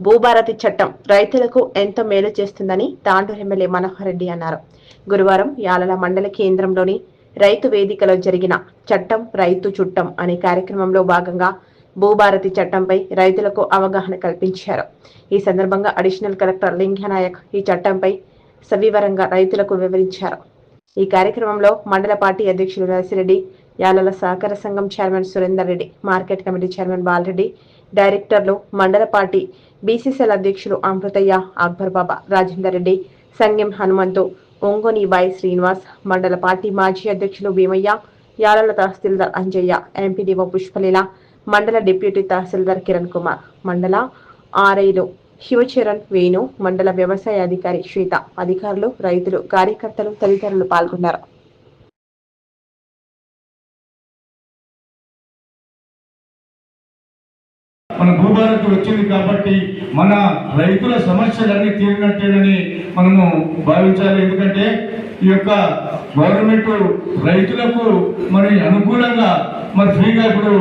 భూభారతి చట్టం రైతులకు ఎంతో మేలు చేస్తుందని తాండూరు ఎమ్మెల్యే మనోహర్ రెడ్డి అన్నారు. గురువారం యాలల మండల కేంద్రంలోని రైతు వేదికలో జరిగిన చట్టం రైతు చుట్టం అనే కార్యక్రమంలో భాగంగా భూభారతి చట్టంపై రైతులకు అవగాహన కల్పించారు. ఈ సందర్భంగా అడిషనల్ కలెక్టర్ లింగనాయక్ ఈ చట్టంపై సవివరంగా రైతులకు వివరించారు. ఈ కార్యక్రమంలో మండల పార్టీ అధ్యక్షులు నరసిరెడ్డి యాలల సహకార సంఘం chairman Surender Reddy market committee chairman Balareddy డైరెక్టర్లు మండల పార్టీ బీసీసీఎల్ అధ్యక్షులు అమృతయ్య అక్బర్ బాబా రాజేందర్ రెడ్డి సంగం హనుమంతు ఒంగోని బాయ్ శ్రీనివాస్ మండల పార్టీ మాజీ అధ్యక్షులు భీమయ్య యాలల తహసీల్దార్ అంజయ్య ఎంపీడీఓ పుష్పలీల మండల డిప్యూటీ తహసీల్దార్ కిరణ్ కుమార్ మండల ఆర్ఐలు శివచరణ్ వేణు మండల వ్యవసాయ అధికారి శ్వేత అధికారులు రైతులు కార్యకర్తలు తదితరులు పాల్గొన్నారు. మన భూభారత్ వచ్చింది కాబట్టి మన రైతుల సమస్యలన్నీ తీరినట్టేనని మనము భావించాలి. ఎందుకంటే ఈ యొక్క గవర్నమెంట్ రైతులకు మరి అనుకూలంగా మరి ఫ్రీగా ఇప్పుడు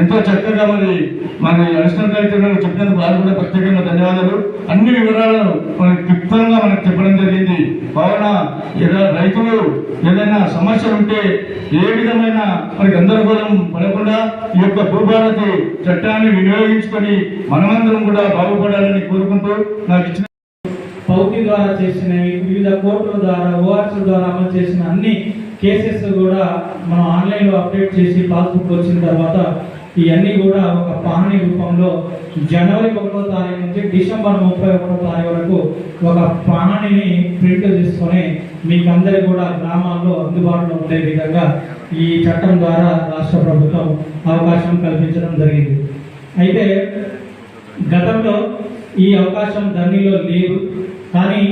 ఎంతో చక్కగా మరి మన అడిషనల్ కలెక్టర్ గారు చెప్పినందుకు వారు కూడా ప్రత్యేకంగా ధన్యవాదాలు. అన్ని వివరాలను మనకి క్లుప్తంగా మనకు చెప్పడం జరిగింది. కావున ఏదైనా రైతులు ఏదైనా సమస్య ఉంటే ఏ విధమైన మరి గందరగోళం పడకుండా ఈ యొక్క భూభారతి చట్టాన్ని వినియోగించుకొని మనమందరం కూడా బాగుపడాలని కోరుకుంటూ నాకు ఇచ్చిన పౌతి ద్వారా చేసినవి వివిధ కోర్టుల ద్వారా ఓఆర్సీ ద్వారా అమలు చేసిన అన్ని కేసెస్ కూడా మనం ఆన్లైన్లో అప్డేట్ చేసి పాస్బుక్ వచ్చిన తర్వాత ఇవన్నీ కూడా ఒక పహణి రూపంలో జనవరి ఒకటో తారీఖు నుంచి డిసెంబర్ ముప్పై ఒకటో తారీఖు వరకు ఒక పాణిని ప్రింట్ తీసుకొని మీకు కూడా గ్రామాల్లో అందుబాటులో ఉండే విధంగా ఈ చట్టం ద్వారా రాష్ట్ర ప్రభుత్వం అవకాశం కల్పించడం జరిగింది. అయితే గతంలో ఈ అవకాశం ధరణిలో లేదు. కానీ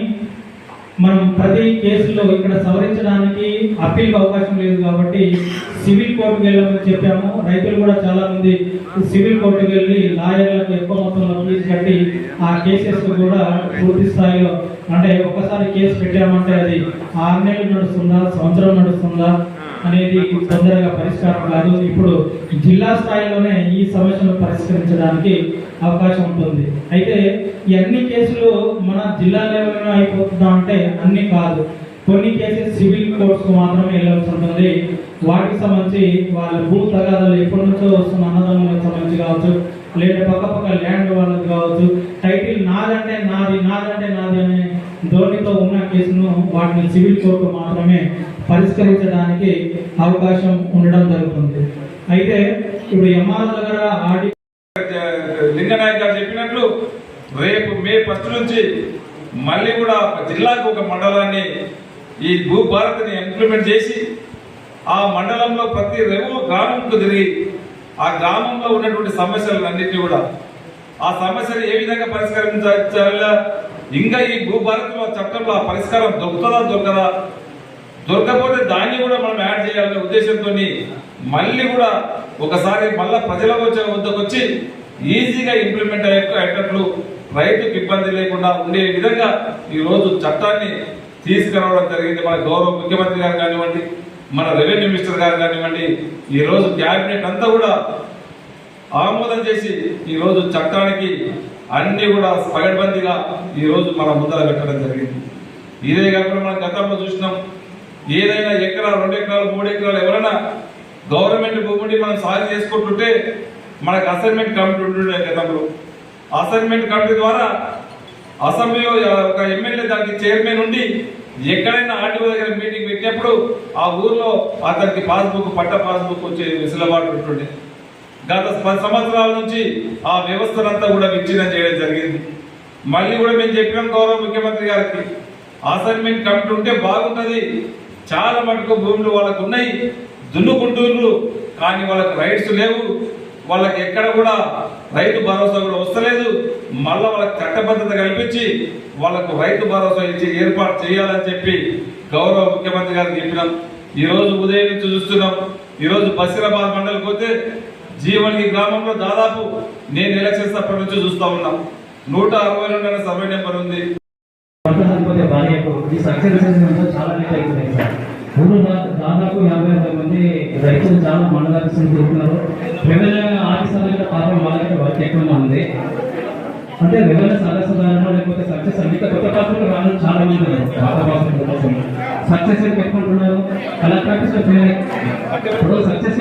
మనం ప్రతి కేసులో ఇక్కడ సవరించడానికి అప్పీల్కి అవకాశం లేదు కాబట్టి సివిల్ కోర్టుకు వెళ్ళమని చెప్పాము. రైతులు కూడా చాలా మంది సివిల్ కోర్టుకు వెళ్ళి లాయర్లకు ఎక్కువ మొత్తంలో ఫీజు కట్టి ఆ కేసెస్ కూడా పూర్తి స్థాయిలో అంటే ఒకసారి కేసు పెట్టామంటే అది ఆరు నెలలు నడుస్తుందా సంవత్సరం నడుస్తుందా అనేది తొందరగా పరిష్కారం కాదు. ఇప్పుడు జిల్లా స్థాయిలోనే ఈ సమస్యను పరిష్కరించడానికి అవకాశం ఉంటుంది. అయితే ఈ అన్ని కేసులు మన జిల్లా లెవెల్లో అయిపోతుందా అంటే అన్ని కాదు. కొన్ని కేసెస్ సివిల్ కోర్ట్స్కు మాత్రమే వెళ్ళాల్సి ఉంటుంది. వాటికి సంబంధించి వాళ్ళ భూ తగాదాలు ఎప్పటి నుంచో వస్తున్న అన్నదమ్ములకు సంబంధించి కావచ్చు లేదా పక్క పక్క ల్యాండ్ వాళ్ళకి కావచ్చు టైటిల్ నాదంటే నాది నాదంటే నాది అనే ధోరణితో ఉన్న కేసును వాటిని సివిల్ కోర్టు మాత్రమే పరిష్కరించడానికి అవకాశం ఉండడం జరుగుతుంది. అయితే ఇప్పుడు ఎంఆర్ దగ్గర ఆడి లింగనాయక్ గారు చెప్పినట్లు రేపు మే ఫస్ట్ నుంచి మళ్ళీ కూడా ఒక జిల్లాకు ఒక మండలాన్ని ఈ భూ భారత్ని ఇంప్లిమెంట్ చేసి ఆ మండలంలో ప్రతి రేవు గ్రామంకు తిరిగి ఆ గ్రామంలో ఉన్నటువంటి సమస్యలన్నింటినీ కూడా ఆ సమస్యలు ఏ విధంగా పరిష్కరించాలా ఇంకా ఈ భూ భారత్లో చట్టంలో ఆ పరిష్కారం దొరుకుతుందా దొరకదా దొరకపోతే దాన్ని కూడా మనం యాడ్ చేయాలనే ఉద్దేశంతో మళ్ళీ కూడా ఒకసారి మళ్ళా ప్రజల వచ్చే వద్దకు వచ్చి ఈజీగా ఇంప్లిమెంట్ అయ్యేటట్లు రైతుకు ఇబ్బంది లేకుండా ఉండే విధంగా ఈ రోజు చట్టాన్ని తీసుకురావడం జరిగింది. మన గౌరవ ముఖ్యమంత్రి గారు కానివ్వండి మన రెవెన్యూ మినిస్టర్ గారు కానివ్వండి ఈ రోజు క్యాబినెట్ అంతా కూడా ఆమోదం చేసి ఈ రోజు చట్టానికి అన్ని కూడా పగడ్బందీగా ఈ రోజు మన ముందర పెట్టడం జరిగింది. ఇదే కాకుండా మనం గతంలో చూసినాం ఏదైనా ఎకరా రెండు ఎకరాలు మూడు ఎకరాలు ఎవరైనా గవర్నమెంట్ భూమిని మనం సాగు చేసుకుంటుంటే మనకు అసైన్మెంట్ కమిటీ ఉంటుండే గతంలో అసైన్మెంట్ కమిటీ ద్వారా అసెంబ్లీలో ఒక ఎమ్మెల్యే దానికి చైర్మన్ ఉండి ఎక్కడైనా ఆర్టీఓ దగ్గర మీటింగ్ పెట్టినప్పుడు ఆ ఊర్లో అతనికి పాస్బుక్ పట్ట పాస్బుక్ వచ్చే వెసులుబాటు ఉంటుండే. గత పది సంవత్సరాల నుంచి ఆ వ్యవస్థనంతా కూడా విచ్ఛిన్నం చేయడం జరిగింది. మళ్ళీ కూడా మేము చెప్పినాం గౌరవ ముఖ్యమంత్రి గారికి అసైన్మెంట్ కమిటీ ఉంటే బాగుంటుంది చాలా మటుకు భూములు వాళ్ళకు ఉన్నాయి. దున్నుకుంటూరు కానీ వాళ్ళకి రైట్స్ లేవు. వాళ్ళకి ఎక్కడ కూడా రైతు భరోసా కూడా వస్తలేదు. మళ్ళీ వాళ్ళకి చట్టబద్ధత కల్పించి వాళ్ళకు రైతు భరోసా ఇచ్చి ఏర్పాటు చేయాలని చెప్పి గౌరవ ముఖ్యమంత్రి గారికి చెప్పినాం. ఈరోజు ఉదయం నుంచి చూస్తున్నాం. ఈరోజు బసిరాబాద్ మండలికి పోతే జీవనికి గ్రామంలో దాదాపు నేను ఎలక్షన్స్ అప్పటి నుంచి చూస్తూ ఉన్నాం. నూట అరవై రెండు అనే సర్వే నెంబర్ ఉంది. పంట భార్య ఈ సక్సెస్ చాలా లేట్ అయిపోయింది సార్. దాదాపు యాభై ఐదు మంది రైతులు చాలా మండలాలు తిరుగుతున్నారు రెవెన్యూ ఆఫీసర్లు పాపం వాళ్ళకి వర్క్ ఎక్కువగా ఉంది. అంటే రెవెన్యూ ద్వారా లేకపోతే సక్సెస్ అంటే కొత్త పాత్రలు రావడం చాలా మంది ఉన్నారు. పాత పాత్రల కోసం సక్సెస్ ఎక్కువ పెట్టుకుంటున్నారు కలెక్టర్ ఆఫీస్లో ఇప్పుడు సక్సెస్